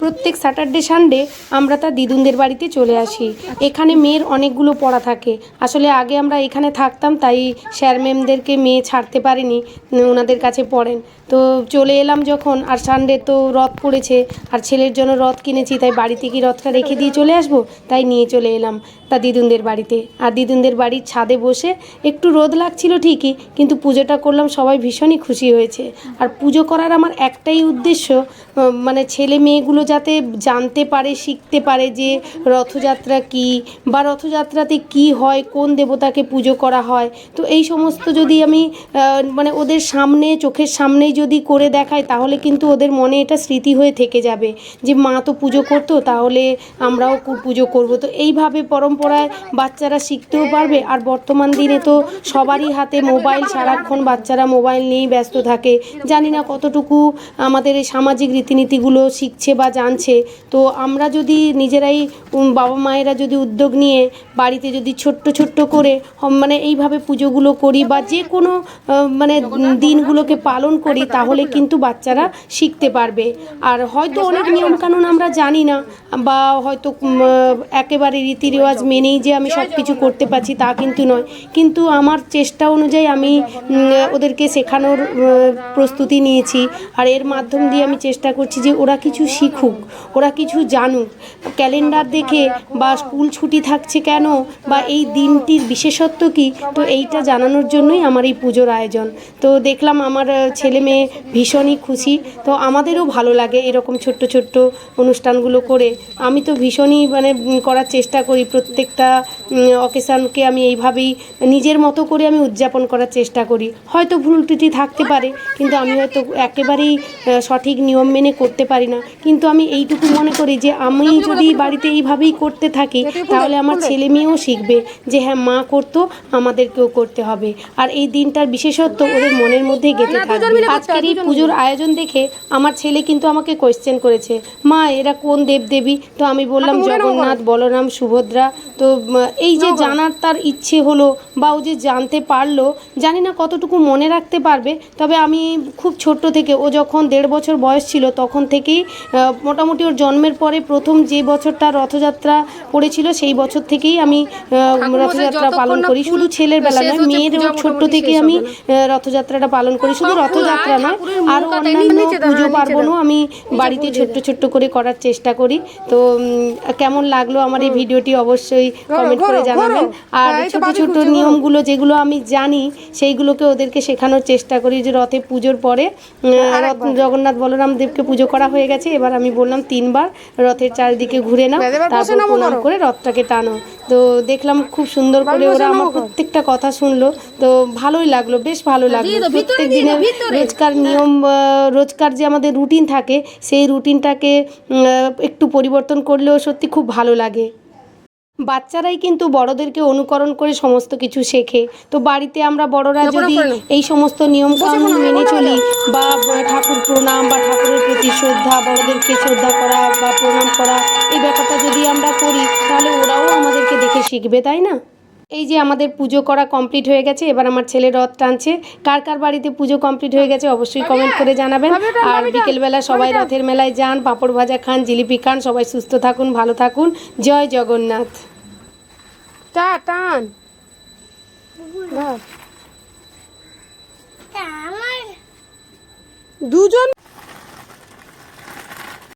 প্রত্যেক Saturday Sunday আমরা তার দিদুনদের বাড়িতে চলে আসি। এখানে মেয়ের অনেকগুলো পড়া থাকে। আসলে আগে আমরা এখানে থাকতাম, তাই স্যার ম্যামদেরকে মেয়ে ছাড়তে পারিনি, ওনাদের কাছে পড়েন। তো চলে এলাম যখন, আর সানডে তো রথ পড়েছে, আর ছেলের জন্য রথ কিনেছি, তাই বাড়িতে কি রথটা রেখে দিয়ে চলে আসব? তাই নিয়ে চলে এলাম তা দিদুনদের বাড়িতে। আর দিদুনদের বাড়ির ছাদে বসে একটু রোদ লাগছিল ঠিকই, কিন্তু পুজোটা করলাম, সবাই ভীষণই খুশি হয়েছে। আর পুজো করার আমার একটাই উদ্দেশ্য মানে ছেলে মেয়েগুলো যাতে জানতে পারে, শিখতে পারে যে রথযাত্রা কি বা রথযাত্রাতে কি হয়, কোন দেবতাকে পুজো করা হয়। তো এই সমস্ত যদি আমি মানে ওদের সামনে, চোখের সামনেই যদি করে দেখাই, তাহলে কিন্তু ওদের মনে এটা স্মৃতি হয়ে থেকে যাবে যে মা তো পুজো করতো, তাহলে আমরাও পুজো করব। তো এইভাবে পরম্পরায় বাচ্চারা শিখতেও পারবে। আর বর্তমান দিনে তো সবারই হাতে মোবাইল, সারাক্ষণ বাচ্চারা মোবাইল নিয়েই ব্যস্ত থাকে। জানি না কতটুকু আমাদের এই সামাজিক রীতিনীতিগুলো শিখছে বা জানছে। তো আমরা যদি নিজেরাই বাবা মায়েরা যদি উদ্যোগ নিয়ে বাড়িতে যদি ছোট্ট ছোট্ট করে মানে এইভাবে পুজোগুলো করি বা যে কোনো মানে দিনগুলোকে পালন করি তাহলে কিন্তু বাচ্চারা শিখতে পারবে। আর হয়তো অনেক নিয়মকানুন আমরা জানি না বা হয়তো একেবারে রীতি রেওয়াজ মেনেই যে আমি সব কিছু করতে পারছি তা কিন্তু নয়। কিন্তু আমার চেষ্টা অনুযায়ী আমি ওদেরকে শেখানোর প্রস্তুতি নিয়েছি। আর এর মাধ্যম দিয়ে আমি চেষ্টা করছি যে ওরা কিছু শিখুক। ওরা কিছু জানুক। ক্যালেন্ডার দেখে বা স্কুল ছুটি থাকছে কেন বা এই দিনটির বিশেষত্ব কি? তো এইটা জানানোর জন্যই আমার এই পুজোর আয়োজন। তো দেখলাম আমার ছেলে মেয়ে ভীষণই খুশি। তো আমাদেরও ভালো লাগে এরকম ছোট্ট ছোট্ট অনুষ্ঠানগুলো করে। আমি তো ভীষণই মানে করার চেষ্টা করি প্রত্যেকটা অকেশানকে আমি এইভাবেই নিজের মতো করে আমি উদযাপন করার চেষ্টা করি। হয়তো ভুল ত্রুটি থাকতে পারে, কিন্তু আমি হয়তো একেবারেই সঠিক নিয়ম মেনে করতে পারি না। কিন্তু আমি এইটুকু মনে করি যে আমি যদি বাড়িতে এইভাবেই করতে থাকি তাহলে আমার ছেলে মেয়েও শিখবে যে হ্যাঁ মা করতো আমাদেরকেও করতে হবে। আর এই দিনটার বিশেষত্ব ওদের মনের মধ্যে গেঁথে থাকবে। আজকের এই পুজোর আয়োজন দেখে আমার ছেলে কিন্তু আমাকে কোয়েশ্চেন করেছে মা এরা কোন দেবদেবী? তো আমি বললাম জগন্নাথ বলরাম সুভদ্রা। তো এই যে জানার তার ইচ্ছে হলো বা ও যে জানতে পারল জানি না কতটুকু মনে রাখতে পারবে তবে আমি খুব ছোট্ট থেকে ও যখন দেড় বছর বয়স ছিল তখন থেকেই মোটামুটি ওর জন্মের পরে প্রথম যে বছরটা রথযাত্রা পড়েছিল সেই বছর থেকেই আমি রথযাত্রা পালন করি। শুধু ছেলের বেলা নয় মেয়ের ছোট্ট থেকে আমি রথযাত্রাটা পালন করি। শুধু রথযাত্রা নয় আরও অন্যান্য পুজো পার্বণও আমি বাড়িতে ছোট্ট ছোট্ট করে করার চেষ্টা করি। তো কেমন লাগল আমার এই ভিডিওটি অবশ্যই কমেন্ট করে জানাবেন। আর ছোট ছোট নিয়মগুলো যেগুলো আমি জানি সেইগুলোকে ওদেরকে শেখানোর চেষ্টা করি যে রথে পুজোর পরে জগন্নাথ বলরাম দেবকে পুজো করা হয়ে গেছে এবার আমি বললাম তিনবার রথের চারিদিকে ঘুরে নাও তারপর প্রণাম করে রথটাকে টানো। তো দেখলাম খুব সুন্দর করে ওরা আমার প্রত্যেকটা কথা শুনলো। তো ভালোই লাগল বেশ ভালো লাগল। প্রত্যেক দিনের রোজকার নিয়ম রোজকার যে আমাদের রুটিন থাকে সেই রুটিনটাকে একটু পরিবর্তন করলেও সত্যি খুব ভালো লাগে। বাচ্চারাই কিন্তু বড়দেরকে অনুকরণ করে সমস্ত কিছু শেখে। তো বাড়িতে আমরা বড়রা যদি এই সমস্ত নিয়ম কানুন মেনে চলি বা ঠাকুর প্রণাম বা ঠাকুরের প্রতি শ্রদ্ধা বড়দেরকে শ্রদ্ধা করা বা প্রণাম করা এই ব্যাপারটা যদি আমরা করি তাহলে ওরাও আমাদেরকে দেখে শিখবে তাই না? এই যে আমাদের পুজো করা কমপ্লিট হয়ে গেছে এবার আমার ছেলে রথ টানছে। কার কার বাড়িতে পুজো কমপ্লিট হয়ে গেছে অবশ্যই কমেন্ট করে জানাবেন। আর বিকেলবেলা সবাই রথের মেলায় যান পাঁপড় ভাজা খান জিলিপি খান সবাই সুস্থ থাকুন ভালো থাকুন। জয় জগন্নাথ। টা টান। দুজন